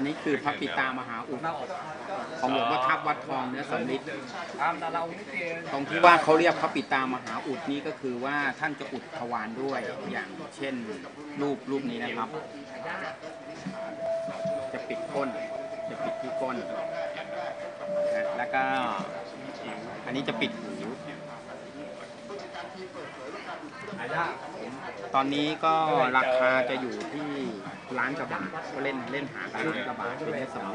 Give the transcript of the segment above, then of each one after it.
นนี้คือพระปิตามหาอุดของหลวงพ่อทับวัดทองเนื้อสำลิดตรงที่ว่าเขาเรียกพระปิตามหาอุดนี้ก็คือว่าท่านจะอุดทวารด้วยอย่างเช่นรูปรูปนี้นะครับ จะปิดก้น จะปิดที่ก้น แล้วก็อันนี้จะปิดหู ตอนนี้ก็ราคาจะอยู่ที่ร้านกระบาทก็เล่นเล่นหาร้านกระบาทเป็นได้สอง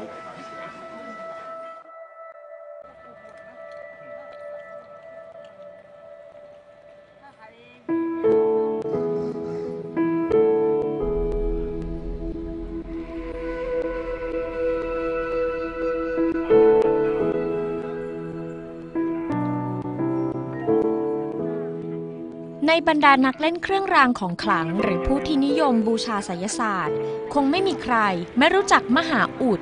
ในบรรดานักเล่นเครื่องรางของขลัง หรือผู้ที่นิยมบูชาไสยศาสตร์ คงไม่มีใครไม่รู้จักมหาอุด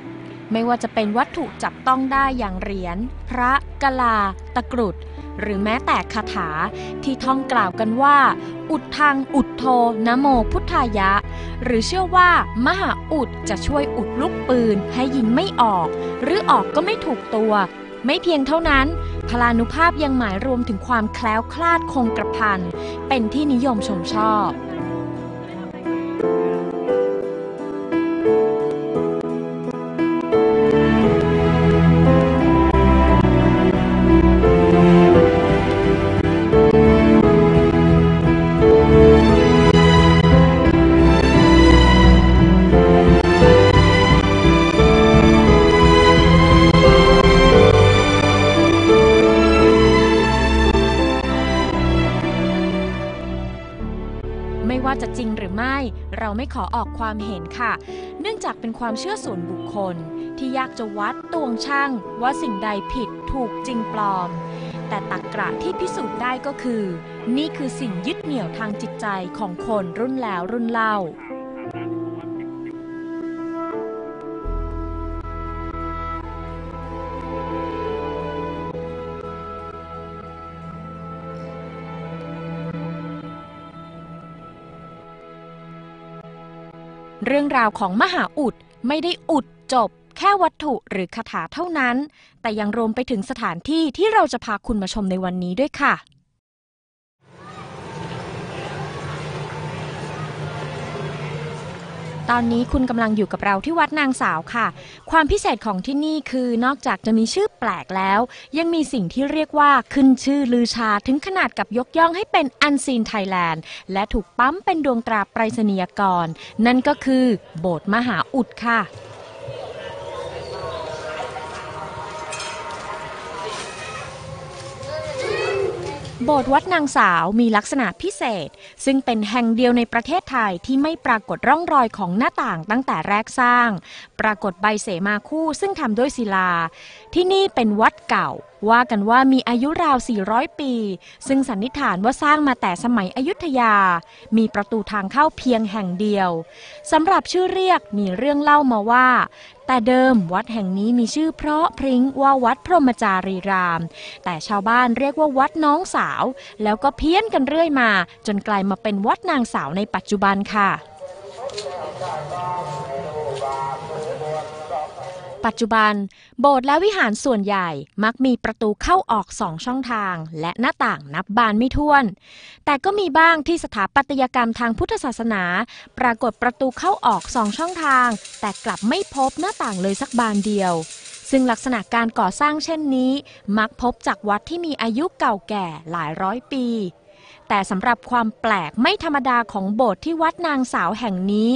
ไม่ว่าจะเป็นวัตถุจับต้องได้อย่างเหรียญ พระกะลา ตะกรุด หรือแม้แต่คาถาที่ท่องกล่าวกันว่า อุดทางอุดโทนะโมพุทธายะ หรือเชื่อว่า มหาอุดจะช่วยอุดลูกปืนให้ยิงไม่ออก หรือออกก็ไม่ถูกตัว ไม่เพียงเท่านั้น พลานุภาพยังหมายรวมถึงความแคล้วคลาดคงกระพันเป็นที่นิยมชมชอบ เราไม่ขอออกความเห็นค่ะ เนื่องจากเป็นความเชื่อส่วนบุคคล ที่ยากจะวัดตวงช่างว่าสิ่งใดผิดถูกจริงปลอม แต่ตักกระที่พิสูจน์ได้ก็คือ นี่คือสิ่งยึดเหนี่ยวทางจิตใจของคนรุ่นแล้วรุ่นเล่า เรื่องราวของมหาอุดไม่ได้อุดจบ แค่วัตถุหรือคาถาเท่านั้น แต่ยังรวมไปถึงสถานที่ที่เราจะพาคุณมาชมในวันนี้ด้วยค่ะ ตอนนี้คุณกำลังอยู่กับเราที่วัดนางสาวค่ะ ความพิเศษของที่นี่คือนอกจากจะมีชื่อแปลกแล้ว ยังมีสิ่งที่เรียกว่าขึ้นชื่อลือชาถึงขนาดกับยกย่องให้เป็นอันซีนไทยแลนด์ และถูกปั๊มเป็นดวงตราไปรษณียกร นั่นก็คือ โบสถ์มหาอุดค่ะ โบสถ์วัดนางสาวมีลักษณะพิเศษ ซึ่งเป็นแห่งเดียวในประเทศไทยที่ไม่ปรากฏร่องรอยของหน้าต่างตั้งแต่แรกสร้าง ปรากฏใบเสมาคู่ซึ่งทำด้วยศิลา ที่นี่เป็นวัดเก่า ว่ากันว่ามีอายุราว 400 ปี ซึ่งสันนิษฐานว่าสร้างมาแต่สมัยอยุธยา มีประตูทางเข้าเพียงแห่งเดียวสำหรับชื่อเรียกมีเรื่องเล่ามาว่า แต่เดิมวัดแห่งนี้มีชื่อเพราะพริ้งว่าวัดพรหมจารีราม แต่ชาวบ้านเรียกว่าวัดน้องสาว แล้วก็เพี้ยนกันเรื่อยมา จนกลายมาเป็นวัดนางสาวในปัจจุบันค่ะ ปัจจุบัน โบสถ์และวิหารส่วนใหญ่มักมีประตูเข้าออกสองช่องทาง และหน้าต่างนับบานไม่ถ้วน แต่ก็มีบ้างที่สถาปัตยกรรมทางพุทธศาสนา ปรากฏประตูเข้าออกสองช่องทาง แต่กลับไม่พบหน้าต่างเลยสักบานเดียว ซึ่งลักษณะการก่อสร้างเช่นนี้ มักพบจากวัดที่มีอายุเก่าแก่หลายร้อยปี แต่สำหรับความแปลกไม่ธรรมดาของโบสถ์ที่วัดนางสาวแห่งนี้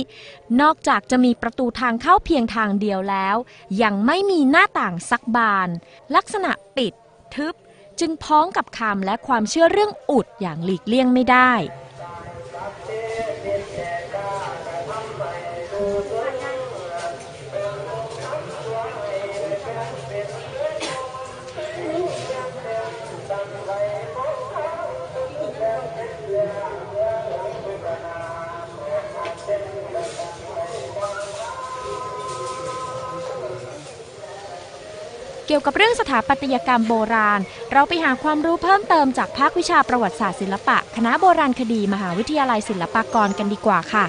นอกจากจะมีประตูทางเข้าเพียงทางเดียวแล้ว ยังไม่มีหน้าต่างสักบาน ลักษณะปิด ทึบ จึงพ้องกับคำและความเชื่อเรื่องอุดอย่างหลีกเลี่ยงไม่ได้ เกี่ยวกับเรื่องสถาปัตยกรรมโบราณ เราไปหาความรู้เพิ่มเติมจากภาควิชาประวัติศาสตร์ศิลปะ คณะโบราณคดีมหาวิทยาลัยศิลปากรกันดีกว่าค่ะ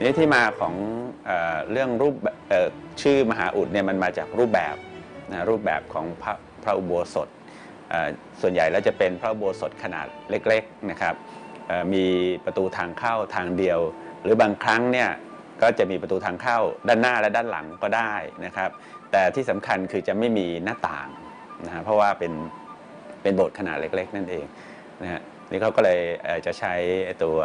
นี่ที่มาของเอเรื่องรูป ชื่อมหาอุดเนี่ยมันมาจากรูปแบบนะรูปแบบของพระพระอุโบสถส่วนใหญ่แล้วจะเป็นพระอุโบสถขนาดเล็กๆนะครับมีประตูทางเข้าทางเดียว หรือบางครั้งเนี่ยก็จะมีประตูทางเข้าด้านหน้าและด้านหลังก็ได้นะครับ แต่ที่สำคัญคือจะไม่มีหน้าต่างนะฮะเพราะว่าเป็นเป็นโบสถ์ขนาดเล็ก ๆ นั่นเองนะฮะนี่เขาก็เลยจะใช้ตัว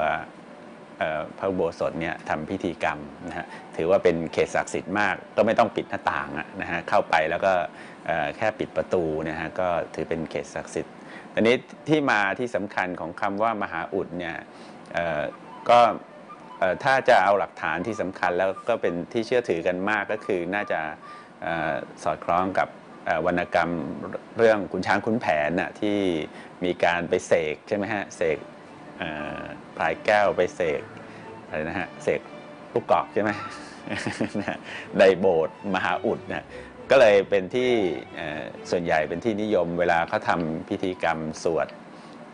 พระอุโบสถเนี่ยทำพิธีกรรมนะฮะถือว่าเป็นเขตศักดิ์สิทธิ์มากก็ไม่ต้องปิดหน้าต่างนะฮะเข้าไปแล้วก็แค่ปิดประตูนะฮะก็ถือเป็นเขตศักดิ์สิทธิ์ตอนนี้ที่มาที่สำคัญของคำว่ามหาอุดเนี่ยก็ถ้าจะเอาหลักฐานที่สำคัญแล้วก็เป็นที่เชื่อถือกันมากก็คือน่าจะออสอดคล้องกับวรรณกรรมเรื่องขุนช้างขุนแผนน่ะที่มีการไปเสกใช่ไหมฮะเสก พลายแก้วไปเสกอะไรนะฮะเสกลูกกอกใช่ไหมนะฮะในโบสมหาอุดเนี่ยก็เลยเป็นที่ส่วนใหญ่เป็นที่นิยมเวลาเขาทำพิธีกรรมสวด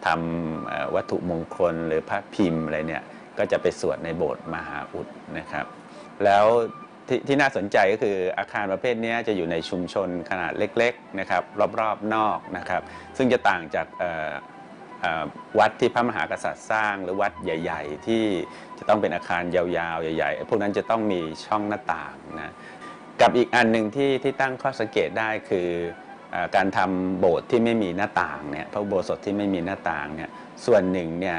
ทำวัตถุมงคลหรือพระพิมพ์อะไรเนี่ยก็จะไปสวดในโบสถ์มหาอุดนะครับ แล้วทที่น่าสนใจก็คืออาคารประเภทนี้จะอยู่ในชุมชนขนาดเล็กๆนะครับรอบๆนอกนะครับ ซึ่งจะต่างจาก วัดที่พระมหากษัตริย์สร้างหรือวัดใหญ่ ๆ ที่จะต้องเป็นอาคารยาวๆ ใหญ่ๆพวกนั้นจะต้องมีช่องหน้าต่างนะกับอีกอันหนึ่งที่ที่ตั้งข้อสังเกตได้คืออการทำโบสถ์ที่ไม่มีหน้าต่างเนี่ยพระโบสถ์ที่ไม่มีหน้าต่างเนี่ยส่วนหนึ่งเนี่ย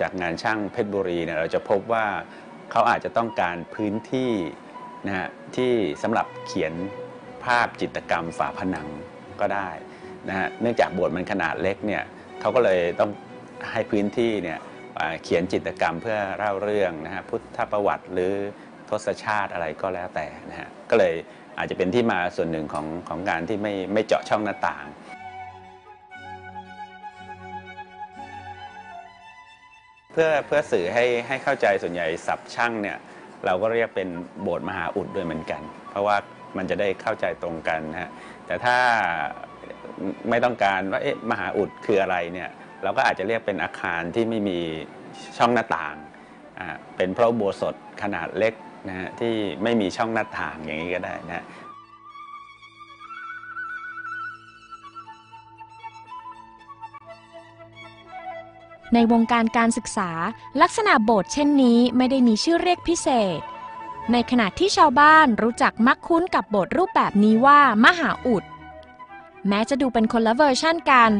จากงานช่างเพชรบุรีเนี่ยเราจะพบว่าเขาอาจจะต้องการพื้นที่นะฮะที่สำหรับเขียนภาพจิตรกรรมฝาผนังก็ได้นะฮะเนื่องจากโบสถ์มันขนาดเล็กเนี่ย เขาก็เลยต้องให้พื้นที่เนี่ยเขียนจิตรกรรมเพื่อเล่าเรื่องนะฮะพุทธประวัติหรือทศชาติอะไรก็แล้วแต่นะฮะก็เลยอาจจะเป็นที่มาส่วนหนึ่งของของการที่ไม่ไม่เจาะช่องหน้าต่าง เพื่อเพื่อสื่อให้ให้เข้าใจส่วนใหญ่ศัพท์ช่างเนี่ยเราก็เรียกเป็นโบสถ์มหาอุดด้วยเหมือนกัน เพราะว่ามันจะได้เข้าใจตรงกันนะฮะแต่ถ้า ไม่ต้องการว่าเอ๊ะมหาอุดคืออะไรเนี่ยเราก็อาจจะเรียกเป็นอาคารที่ไม่มีช่องหน้าต่างอ่าเป็นพระโบสถขนาดเล็กนะฮะที่ไม่มีช่องหน้าต่างอย่างนี้ก็ได้นะฮะในวงการการศึกษาลักษณะโบสถ์เช่นนี้ไม่ได้มีชื่อเรียกพิเศษ ในขณะที่ชาวบ้านรู้จักมักคุ้นกับโบสถ์รูปแบบนี้ว่ามหาอุด แม้จะดูเป็นคนละเวอร์ชั่นกัน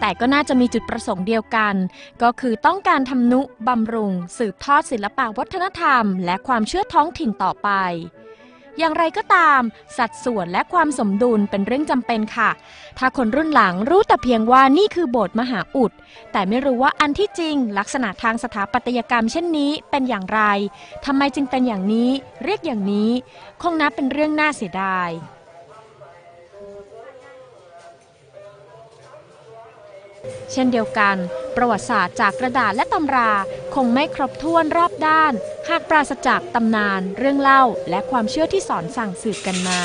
แต่ก็น่าจะมีจุดประสงค์เดียวกัน ก็คือต้องการทำนุบำรุง สืบทอดศิลปวัฒนธรรม และความเชื่อท้องถิ่นต่อไปอย่างไรก็ตาม สัดส่วนและความสมดุลเป็นเรื่องจำเป็นค่ะ ถ้าคนรุ่นหลังรู้แต่เพียงว่านี่คือโบสถ์มหาอุด แต่ไม่รู้ว่าอันที่จริง ลักษณะทางสถาปัตยกรรมเช่นนี้เป็นอย่างไรทำไมจึงเป็นอย่างนี้ เรียกอย่างนี้ คงนับเป็นเรื่องน่าเสียดาย เช่นเดียวกัน ประวัติศาสตร์จากกระดาษและตำราคงไม่ครบถ้วนรอบด้าน หากปราศจากตำนาน เรื่องเล่า และความเชื่อที่สอนสั่งสืบกันมา